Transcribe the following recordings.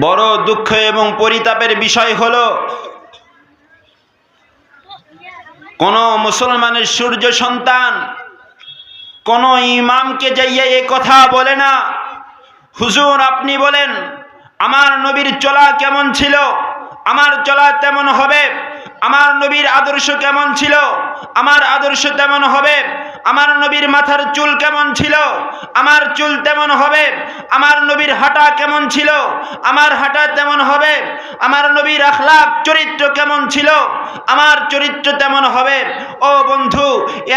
বড় দুঃখ এবং পরিতাপের বিষয় হলো, কোন মুসলমানের সূর্য সন্তান কোন ইমামকে যাইয়া এ কথা বলে না। হুজুর, আপনি বলেন, আমার নবীর চলা কেমন ছিল? আমার চলা তেমন হবে? আমার নবীর আদর্শ কেমন ছিল? আমার আদর্শ তেমন হবে? আমার নবীর মাথার চুল কেমন ছিল? আমার চুল তেমন হবে, আমার নবীর হাঁটা কেমন ছিল, আমার হাঁটা তেমন হবে, আমার নবীর আখলাক চরিত্র কেমন ছিল, আমার চরিত্র তেমন হবে। ও বন্ধু,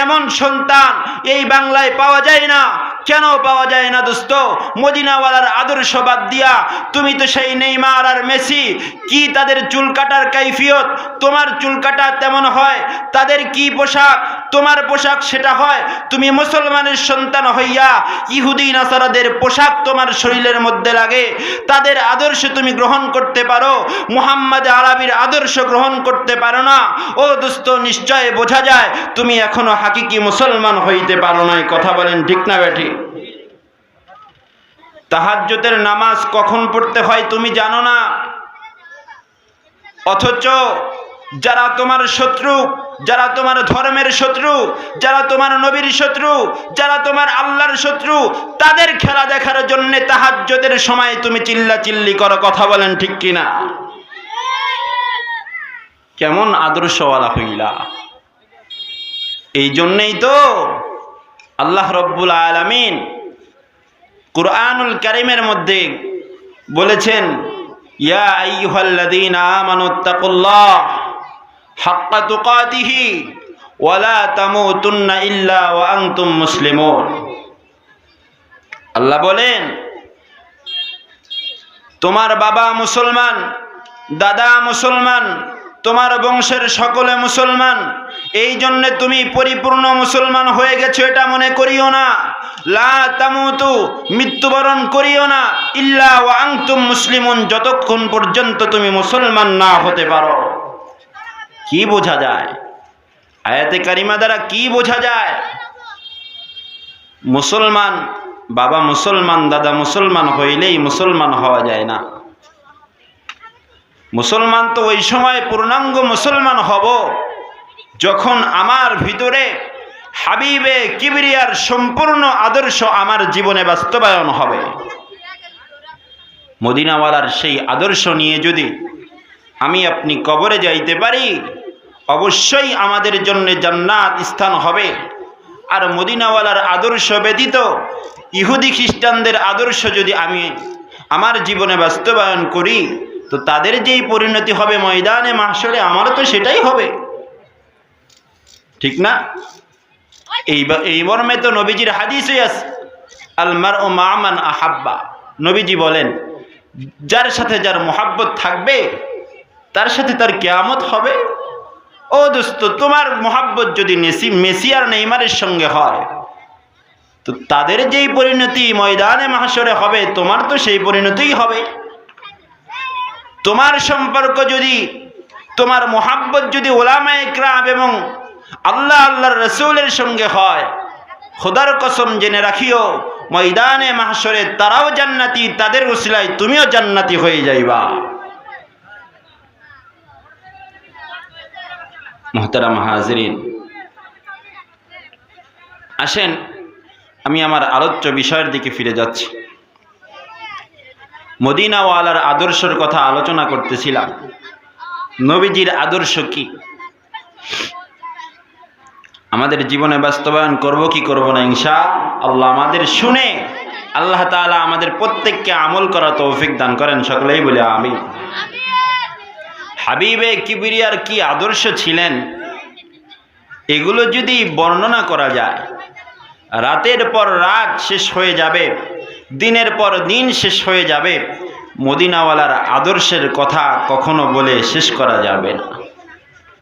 এমন সন্তান এই বাংলায় পাওয়া যায় না। কেন পাওয়া যায় না দোস্ত? মদিনাওয়ালার আদর্শ বাদ দিয়া, তুমি তো সেই নেইমার আর মেসি, কি তাদের চুল কাটার কাইফিয়ত? তোমার চুল কাটা তেমন হয়, তাদের কি পোশাক? তোমার পোশাক সেটা হয়, তুমি মুসলমানের সন্তান হইয়া ইহুদি নাসারাদের পোশাক তোমার শরীরের মধ্যে লাগে, তাদের আদর্শ তুমি গ্রহণ করতে পারো, মুহাম্মদ আরবির আদর্শ গ্রহণ করতে পারো না। ও দোস্ত, নিশ্চয় বোঝা যায়, তুমি এখনও হাকিকি মুসলমান হইতে পারো না এই কথা বলেন ঠিক না বেঠি তাহাজ্জতের নামাজ কখন পড়তে হয় তুমি জানো না? অথচ যারা তোমার শত্রু যারা তোমার ধর্মের শত্রু, যারা তোমার নবীর শত্রু, যারা তোমার আল্লাহর শত্রু, তাদের খেলা দেখার জন্য তাহাজ্জতের সময় তুমি চিল্লা চিল্লি করো, কথা বলেন ঠিক কিনা? কেমন আদর্শওয়ালা হইলা। এই জন্যেই তো আল্লাহ রব্বুল আলামিন কুরআনুল কারিমের মধ্যে বলেছেন, ইয়া আইয়ুহাল্লাযীনা আমানুত্তাকুল্লাহ হাক্কা তুকাতিহি, ওয়ালা তামুতুন্না ইল্লা ওয়া আনতুম মুসলিমুন। আল্লাহ বলেন, তোমার বাবা মুসলমান, দাদা মুসলমান, তোমার বংশের সকলে মুসলমান এই জন্য তুমি পরিপূর্ণ মুসলমান হয়ে গেছো এটা মনে করিও না। লা তামুতু, মৃত্যুবরণ করিও না। ইল্লা ওয়া আনতুম মুসলিমুন, যতক্ষণ পর্যন্ত তুমি মুসলমান না হতে পারো। কি বোঝা যায়? আয়াতে কারিমা দ্বারা কি বোঝা যায়? মুসলমান, বাবা মুসলমান, দাদা মুসলমান হইলেই মুসলমান হওয়া যায় না। মুসলমান তো ওই সময় পূর্ণাঙ্গ মুসলমান হব, যখন আমার ভিতরে হাবিবে কিবরিয়ার সম্পূর্ণ আদর্শ আমার জীবনে বাস্তবায়ন হবে। মদিনাওয়ালার সেই আদর্শ নিয়ে যদি আমি আপনি কবরে যাইতে পারি অবশ্যই আমাদের জন্য জান্নাত স্থান হবে। আর মদিনাওয়ালার আদর্শ ব্যতীত ইহুদি খ্রিস্টানদের আদর্শ যদি আমি আমার জীবনে বাস্তবায়ন করি, তো তাদের যেই পরিণতি হবে ময়দানে মাসরে আমারও তো সেটাই হবে। ঠিক না? এই এই মর্মে তো নবীজির হাদিসই আছে আলমার ও মামান আহাব্বা। নবীজি বলেন, যার সাথে যার মোহাব্বত থাকবে, তার সাথে তার কেয়ামত হবে। ও দোস্ত, তোমার মোহাব্বত যদি মেসি মেসি আর নেইমারের সঙ্গে হয়, তো তাদের যেই পরিণতি ময়দানে মাহাসরে হবে, তোমার তো সেই পরিণতিই হবে। তোমার সম্পর্ক যদি, তোমার মোহাব্বত যদি ওলামা ইকরাম এবং আল্লাহ আল্লাহর রসুলের সঙ্গে হয়, খোদার কসম জেনে রাখিও, ময়দানে মাহাসরে তারাও জান্নাতি, তাদের উসিলায় তুমিও জান্নাতি হয়ে যাইবা। মোহতারাম হাজরিন। আসেন, আমি আমার আলোচ্য বিষয়ের দিকে ফিরে যাচ্ছি। মদিনাওয়ালার আদর্শের কথা আলোচনা করতেছিলাম। নবীজির আদর্শ কি? আমাদের জীবনে বাস্তবায়ন করব কি করব না, ইনশা আল্লাহ আমাদের শুনে আল্লাহ তাআলা আমাদের প্রত্যেককে আমল করা তৌফিক দান করেন, সকলেই বলে আমি হাবিবে কিবিরিয়ার কি আদর্শ ছিলেন? এগুলো যদি বর্ণনা করা যায়, রাতের পর রাত শেষ হয়ে যাবে, দিনের পর দিন শেষ হয়ে যাবে, মদিনাওয়ালার আদর্শের কথা কখনো বলে শেষ করা যাবে না।